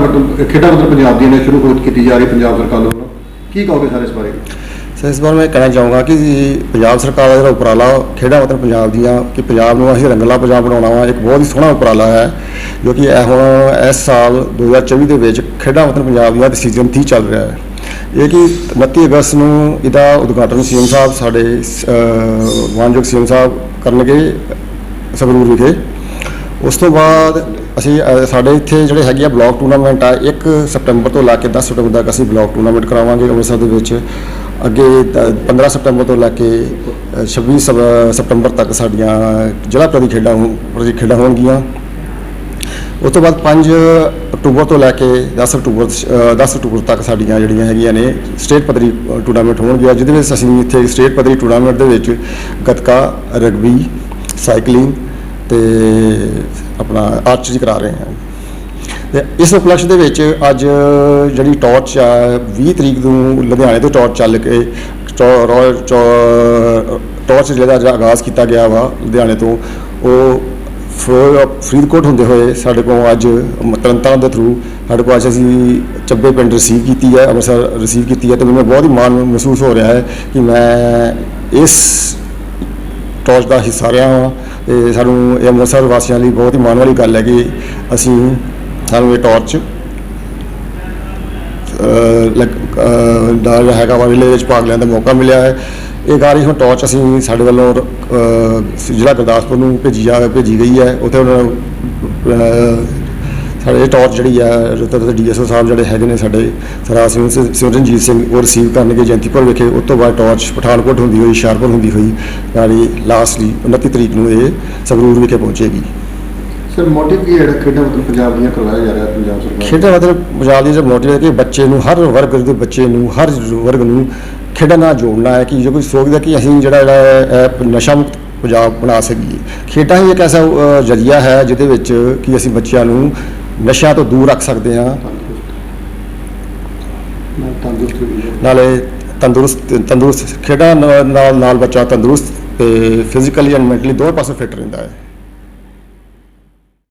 ਮਤਲਬ ਖੇਡਾਂ ਮਤਲਬ ਪੰਜਾਬ ਦੀਆਂ ਨੇ ਸ਼ੁਰੂ ਹੋ ਕੀਤੀ ਜਾ ਰਹੀ ਪੰਜਾਬ ਸਰਕਾਰ ਵੱਲੋਂ। ਕੀ ਕਹੋਗੇ ਸਰ ਇਸ ਬਾਰੇ? ਸੋ ਇਸ ਵਾਰ ਮੈਂ ਕਹਿਣਾ ਚਾਹੂੰਗਾ ਕਿ ਪੰਜਾਬ ਸਰਕਾਰ ਦਾ ਜਿਹੜਾ ਉਪਰਾਲਾ ਖੇਡਾਂ ਵਤਨ ਪੰਜਾਬ ਦੀਆਂ ਕਿ ਪੰਜਾਬ ਨੂੰ ਅਸੀਂ ਰੰਗਲਾ ਪੰਜਾਬ ਬਣਾਉਣਾ ਵਾ ਇੱਕ ਬਹੁਤ ਹੀ ਸੋਹਣਾ ਉਪਰਾਲਾ ਹੈ ਜੋ ਕਿ ਇਹ ਹੁਣ ਇਸ ਸਾਲ 2024 ਦੇ ਵਿੱਚ ਖੇਡਾਂ ਵਤਨ ਪੰਜਾਬ ਦੀਆਂ ਸੀਜ਼ਨ 30 ਚੱਲ ਰਿਹਾ ਹੈ। ਇਹ ਕਿ 29 ਅਗਸਤ ਨੂੰ ਇਹਦਾ ਉਦਘਾਟਨ ਸੀਐਮ ਸਾਹਿਬ ਸਾਡੇ ਅਹ, ਮਾਨਯੋਗ ਸੀਐਮ ਸਾਹਿਬ ਕਰਨਗੇ ਸੰਗਰੂਰ ਵਿਖੇ। ਉਸ ਤੋਂ ਬਾਅਦ ਅਸੀਂ ਅ, ਸਾਡੇ ਇੱਥੇ ਜਿਹੜੇ ਹੈਗੇ ਆ ਬਲਾਕ ਟੂਰਨਾਮੈਂਟ ਆ 1 ਸਤੰਬਰ ਤੋਂ ਲਾ ਕੇ 10 ਸਤੰਬਰ ਤੱਕ ਅਸੀਂ ਬਲਾਕ ਟੂਰਨਾਮੈਂਟ ਕਰਾਵਾਂਗੇ ਅੰਮ੍ਰਿਤਸਰ ਦੇ ਵਿੱਚ। ਅੱਗੇ ਤ- 15 ਸਤੰਬਰ ਤੋਂ ਲੈ ਕੇ ਅ, 26 ਸਪ- ਸਤੰਬਰ ਤੱਕ ਸਾਡੀਆਂ ਜ਼ਿਲ੍ਹਾ ਪ੍ਰਤੀ ਖੇਡਾਂ ਹੋ- ਪ੍ਰਤੀ ਖੇਡਾਂ ਹੋਣਗੀਆਂ। ਉਸ ਤੋਂ ਬਾਅਦ 5 ਅਕਤੂਬਰ ਤੋਂ ਲੈ ਕੇ 10 ਅਕਤੂਬਰ ਅ, 10 ਅਕਤੂਬਰ ਤੱਕ ਸਾਡੀਆਂ ਜਿਹੜੀਆਂ ਹੈਗੀਆਂ ਨੇ ਸਟੇਟ ਪੱਧਰੀ ਟੂਰਨਾਮੈਂਟ ਹੋਣਗੀਆਂ ਜਿਹਦੇ ਵਿੱਚ ਅਸੀਂ ਇੱਥੇ ਸਟੇਟ ਪੱਧਰੀ ਟੂਰਨਾਮੈਂਟ ਦੇ ਵਿੱਚ ਗੱਤਕਾ ਰਗਬੀ ਸਾਈਕਲਿੰਗ ਤੇ ਆਪਣਾ ਆਰਚਰੀ ਕਰਾ ਰਹੇ ਹਾਂ ਤੇ ਇਸ ਉਪਲਕਸ਼ ਦੇ ਵਿੱਚ ਅੱਜ ਜਿਹੜੀ ਟਾਰਚ ਆ 20 ਤਰੀਕ ਨੂੰ ਲੁਧਿਆਣੇ ਤੋਂ ਟਾਰਚ ਚੱਲ ਕੇ ਟੋ- ਰੋਇਲ ਟੋ- ਟਾਰਚ ਜਿਹੜਾ ਜਿਹੜਾ ਆਗਾਜ਼ ਕੀਤਾ ਗਿਆ ਵਾ ਲੁਧਿਆਣੇ ਤੋਂ, ਉਹ ਫਰੋ- ਫਰੀਦਕੋਟ ਹੁੰਦੇ ਹੋਏ ਸਾਡੇ ਕੋਲ ਅੱਜ ਤਰਨਤਾਰਨ ਦੇ ਥਰੂ ਸਾਡੇ ਕੋਲ ਅੱਜ ਅਸੀਂ ਚੱਬੇ ਪਿੰਡ ਰਿਸੀਵ ਕੀਤੀ ਹੈ, ਅੰਮ੍ਰਿਤਸਰ ਰਿਸੀਵ ਕੀਤੀ ਹੈ ਤੇ ਮੈਨੂੰ ਬਹੁਤ ਹੀ ਮਾਣ ਮਹਿਸੂਸ ਹੋ ਰਿਹਾ ਹੈ ਕਿ ਮੈਂ ਇਸ ਟਾਰਚ ਦਾ ਹਿੱਸਾ ਰਿਹਾ ਹਾਂ। ਤੇ ਸਾਨੂੰ ਇਹ ਅੰਮ੍ਰਿਤਸਰ ਵਾਸੀਆਂ ਲਈ ਬਹੁਤ ਹੀ ਮਾਣ ਵਾਲੀ ਗੱਲ ਹੈ ਕਿ ਅਸੀਂ ਸਾਨੂੰ ਇਹ ਟਾਰਚ ਅਹ, ਲੱਗ- ਅਹ, ਦਾ ਹੈਗਾ ਵਾ ਰਿਲੇ ਵਿੱਚ ਭਾਗ ਲੈਣ ਦਾ ਮੌਕਾ ਮਿਲਿਆ ਹੈ। ਇਹ ਗਾੜੀ ਹੁਣ ਟਾਰਚ ਅਸੀਂ ਸਾਡੇ ਵੱਲੋਂ ਜ਼ਿਲ੍ਹਾ ਗੁਰਦਾਸਪੁਰ ਨੂੰ ਭੇਜੀ ਜਾ ਭੇਜੀ ਗਈ ਹੈ। ਉੱਥੇ ਉਹਨਾਂ ਸਾਡੇ ਟਾਰਚ ਜਿਹੜੀ ਹੈ ਰਤਨ ਡੀਐਸਓ ਸਾਹਿਬ ਜਿਹੜੇ ਹੈਗੇ ਨੇ ਸਾਡੇ ਸਰਦਾਰ ਸਿੰਘ ਸਿਮਰਨਜੀਤ ਸਿੰਘ ਉਹ ਰਿਸੀਵ ਕਰਨਗੇ ਜੈਂਤੀਪੁਰ ਵਿਖੇ ਉਸ ਤੋਂ ਬਾਅਦ ਟਾਰਚ ਪਠਾਨਕੋਟ ਹੁੰਦੀ ਹੋਈ ਹੁਸ਼ਿਆਰਪੁਰ ਹੁੰਦੀ ਹੋਈ ਗਾੜੀ ਲਾਸਟਲੀ 29 ਤਰੀਕ ਨੂੰ ਇਹ ਸੰਗਰੂਰ ਵਿਖੇ ਪਹੁੰਚੇਗੀ। ਸਰ ਮੋਟਿਵ ਕੀ ਹੈ ਖੇਡਾਂ ਮਤਲਬ ਪੰਜਾਬ ਦੀਆਂ ਕਰਵਾਇਆ ਜਾ ਰਿਹਾ ਪੰਜਾਬ ਸਰਕਾਰ ਖੇਡਾਂ ਮਤਲਬ ਪੰਜਾਬ ਦੀ ਜੋ ਮੋਟਿਵ ਹੈ ਕਿ ਬੱਚੇ ਨੂੰ ਹਰ ਵਰਗ ਦੇ ਬੱਚੇ ਨੂੰ ਹਰ ਵਰਗ ਨੂੰ ਖੇਡਾਂ ਨਾਲ ਜੋੜਨਾ ਹੈ ਕਿ ਜੇ ਕੋਈ ਸੋਚਦਾ ਕਿ ਅਸੀਂ ਜਿਹੜਾ ਜਿਹੜਾ ਨਸ਼ਾ ਮੁਕਤ ਪੰਜਾਬ ਬਣਾ ਸਕੀਏ। ਖੇਡਾਂ ਹੀ ਇੱਕ ਐਸਾ ਜ਼ਰੀਆ ਹੈ ਜਿਹਦੇ ਵਿੱਚ ਕਿ ਅਸੀਂ ਬੱਚਿਆਂ ਨੂੰ ਨਸ਼ਿਆਂ ਤੋਂ ਦੂਰ ਰੱਖ ਸਕਦੇ ਹੈ। ਨਾਲੇ ਤੰਦਰੁਸਤ ਤੰਦਰੁਸਤ ਖੇਡਾਂ ਨਾਲ ਨਾਲ- ਨਾਲ ਬੱਚਾ ਤੰਦਰੁਸਤ ਤੇ ਫਿਜ਼ੀਕਲੀ ਐਂਡ ਮੈਂਟਲੀ ਦੋਵੇਂ ਪਾਸੇ ਫਿੱਟ ਰਹਿੰਦਾ ਹੈ।